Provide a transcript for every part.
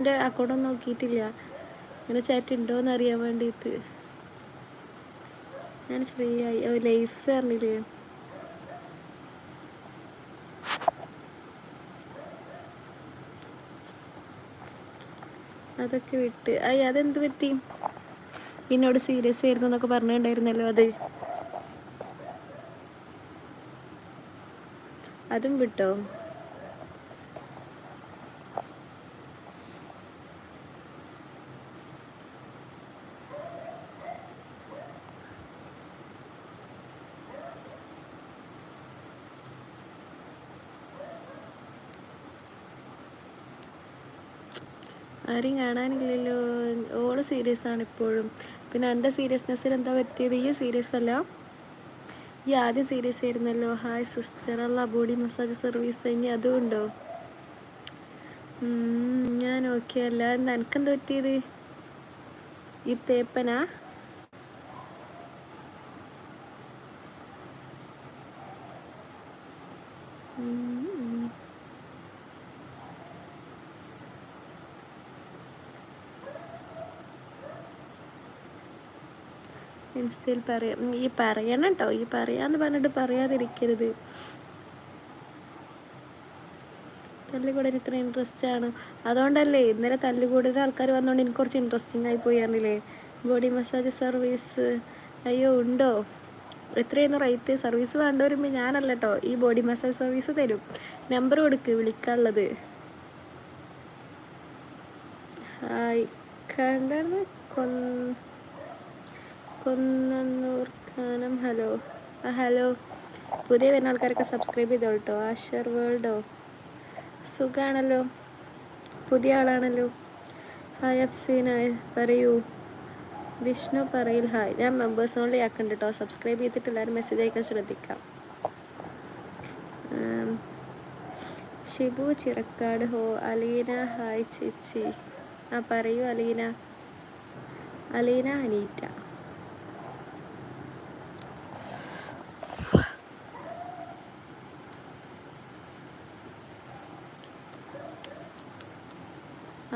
എന്റെ അക്കൗണ്ടൊന്നും നോക്കിയിട്ടില്ല. ഇങ്ങനെ ചാറ്റ് ഉണ്ടോയെന്ന് അറിയാൻ വേണ്ടിയിട്ട് ഞാൻ ഫ്രീ ആയി. ഓ ലൈഫ് പറഞ്ഞില്ലേ അതൊക്കെ വിട്ട്. അയ്യ അതെന്ത് പറ്റി? എന്നോട് സീരിയസ് ആയിരുന്നു എന്നൊക്കെ പറഞ്ഞിട്ടുണ്ടായിരുന്നല്ലോ അത്. അതും വിട്ടോ? ആരെയും കാണാനില്ലല്ലോ. ഓൾ സീരിയസ് ആണ് ഇപ്പോഴും. പിന്നെ എന്റെ സീരിയസ്നെസ്സിൽ എന്താ പറ്റിയത്? ഈ സീരിയസ് അല്ല. ഈ ആദ്യം സീരിയസ് ആയിരുന്നല്ലോ. ഹായ് സിസ്റ്റർ അല്ല ബോഡി മസാജ് സർവീസ് ഇനി അതും ഉണ്ടോ? ഞാൻ ഓക്കെ അല്ല. എനിക്കെന്താ പറ്റിയത്? ഈ തേപ്പനാ? ഉം. ഇൻസ്റ്റയിൽ പറയാം ഈ പറയണം കേട്ടോ ഈ പറയാന്ന് പറഞ്ഞിട്ട് പറയാതിരിക്കരുത്. തല്ലുകൂടാൻ ഇത്ര ഇൻട്രസ്റ്റ് ആണ്. അതുകൊണ്ടല്ലേ ഇന്നലെ തല്ലുകൂടുന്ന ആൾക്കാർ വന്നുകൊണ്ട് എനിക്ക് കുറച്ച് ഇൻട്രസ്റ്റിംഗ് ആയി പോയാണില്ലേ ബോഡി മസാജ് സർവീസ് അയ്യോ ഉണ്ടോ? എത്രയെന്ന് റേറ്റ് സർവീസ് വേണ്ട വരുമ്പോൾ ഞാനല്ല കേട്ടോ ഈ ബോഡി മസാജ് സർവീസ് തരും. നമ്പർ കൊടുക്ക് വിളിക്കാനുള്ളത്. ഹായ്. കണ്ടായിരുന്നു കൊന്ന് കൊന്നൂർ ഖാനം ഹലോ. ആ ഹലോ. പുതിയ വരുന്ന ആൾക്കാരൊക്കെ സബ്സ്ക്രൈബ് ചെയ്തോളട്ടോ ആഷർ വേൾഡോ സുഖാണല്ലോ? പുതിയ ആളാണല്ലോ? ഹായ് അഫ്സീന പറയൂ. വിഷ്ണു പറയിൽ. ഹായ് ഞാൻ മെമ്പേഴ്സ് ഓൺലി ആക്കുന്നുണ്ട് കേട്ടോ സബ്സ്ക്രൈബ് ചെയ്തിട്ട് എല്ലാവരും മെസ്സേജ് അയക്കാൻ ശ്രദ്ധിക്കാം. ഷിബു ചിറക്കാട്. ഹോ അലീന. ഹായ് ചേച്ചി. ആ പറയൂ അലീന. അലീന അനീറ്റ.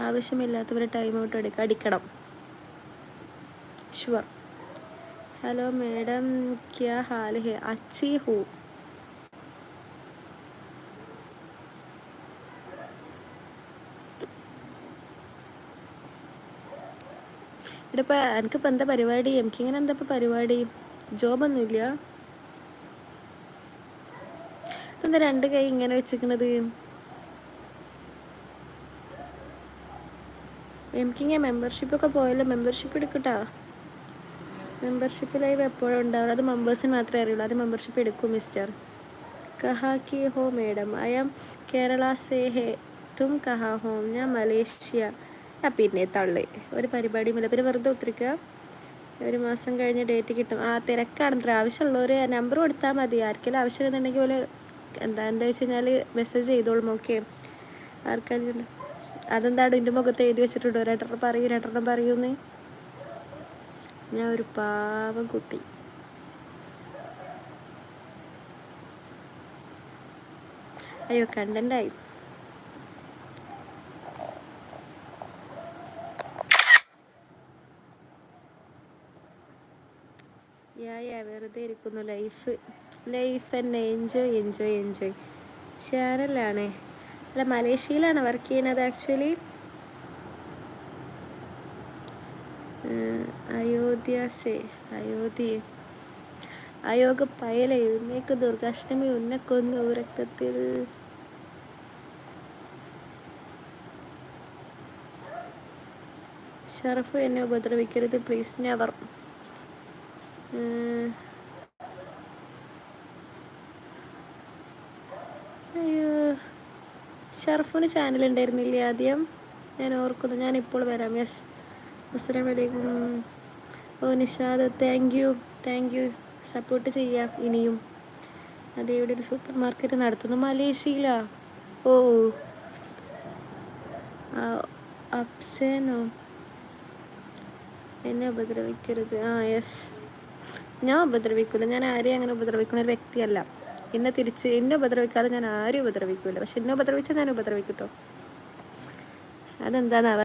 ആവശ്യമില്ലാത്തവരെ ടൈം ഔട്ട് എടുക്കുക അടിക്കണം. ഷുവർ ഹലോ മേഡം ക്യാ ഹാൽ ഹെ? അച്ചി ഹൂ. ഇടിപ്പോൾ എനിക്കിപ്പോൾ എന്താ പരിപാടി? എനിക്ക് ഇങ്ങനെ എന്താ ഇപ്പോൾ പരിപാടി? ജോബൊന്നുമില്ല? എന്താ രണ്ട് കൈ ഇങ്ങനെ വെച്ചിരിക്കണത്? എനിക്കിങ്ങനെ മെമ്പർഷിപ്പൊക്കെ പോയല്ലോ മെമ്പർഷിപ്പ് എടുക്കട്ടാ. മെമ്പർഷിപ്പ് ലൈവ് എപ്പോഴും ഉണ്ടാവും അത് മെമ്പേഴ്സിന് മാത്രമേ അറിയുള്ളൂ. അത് മെമ്പർഷിപ്പ് എടുക്കും മിസ്റ്റർ കഹാ കി ഹോ മേഡം. ഐ ആം കേരള സേ ഹേ തും കഹാ ഹോ. ഞാൻ മലേഷ്യ. ആ പിന്നെ തള്ളി. ഒരു പരിപാടിയുമില്ല. പിന്നെ വെറുതെ ഒത്തിരിക്കുക ഒരു മാസം കഴിഞ്ഞ് ഡേറ്റ് കിട്ടും. ആ തിരക്കാണ്. ഇത്ര ആവശ്യമുള്ളവർ നമ്പർ കൊടുത്താൽ മതി. ആർക്കെങ്കിലും ആവശ്യം എന്നുണ്ടെങ്കിൽ പോലെ എന്താ എന്താ വെച്ച് കഴിഞ്ഞാൽ മെസ്സേജ് ചെയ്തോളും. ഓക്കെ ആർക്കെങ്കിലും അതെന്താണ് എന്റെ മുഖത്ത് എഴുതി വെച്ചിട്ടുണ്ടോ. രണ്ടെണ്ണം പറയൂ രണ്ടെണ്ണം പറയൂന്ന്. ഞാൻ ഒരു പാവം കുട്ടി. അയ്യോ കണ്ടന്റായി വെറുതെ ഇരിക്കുന്നു. ലൈഫ് ലൈഫ് തന്നെ. Enjoy enjoy enjoy. ചാനലാണ്. അല്ല മലേഷ്യയിലാണ് വർക്ക് ചെയ്യണത് ആക്ച്വലി അയോധ്യ സേ അയോധ്യ. അയോഗ പയല ഉന്നേക്ക് ദുർഗാഷ്ടമി ഉന്നക്കൊന്നു രക്തത്തിൽ. ഷറഫ് എന്നെ ഉപദ്രവിക്കരുത് പ്ലീസ് നെവർ അയ്യോ ഷർഫിന് ചാനൽ ഉണ്ടായിരുന്നില്ലേ ആദ്യം? ഞാൻ ഓർക്കുന്നു. ഞാൻ ഇപ്പോൾ വരാം. യെസ് അസ്സലാം വലൈക്കും ഓ Nishad thank you thank you support ചെയ്യാം ഇനിയും. അതെ ഇവിടെ ഒരു സൂപ്പർ മാർക്കറ്റ് നടത്തുന്നു. മലേഷ്യയിലാ? ഓ. അപ്സേനോ എന്നെ ഉപദ്രവിക്കരുത്. ആ യെസ് ഞാൻ ഉപദ്രവിക്കില്ല. ഞാൻ ആരെയും അങ്ങനെ ഉപദ്രവിക്കുന്ന ഒരു വ്യക്തിയല്ല. എന്നെ തിരിച്ച് എന്നെ ഉപദ്രവിക്കാതെ ഞാൻ ആരും ഉപദ്രവിക്കില്ല പക്ഷെ എന്നെ ഉപദ്രവിച്ചാൽ ഞാൻ ഉപദ്രവിക്കും കേട്ടോ അതെന്താണെന്ന്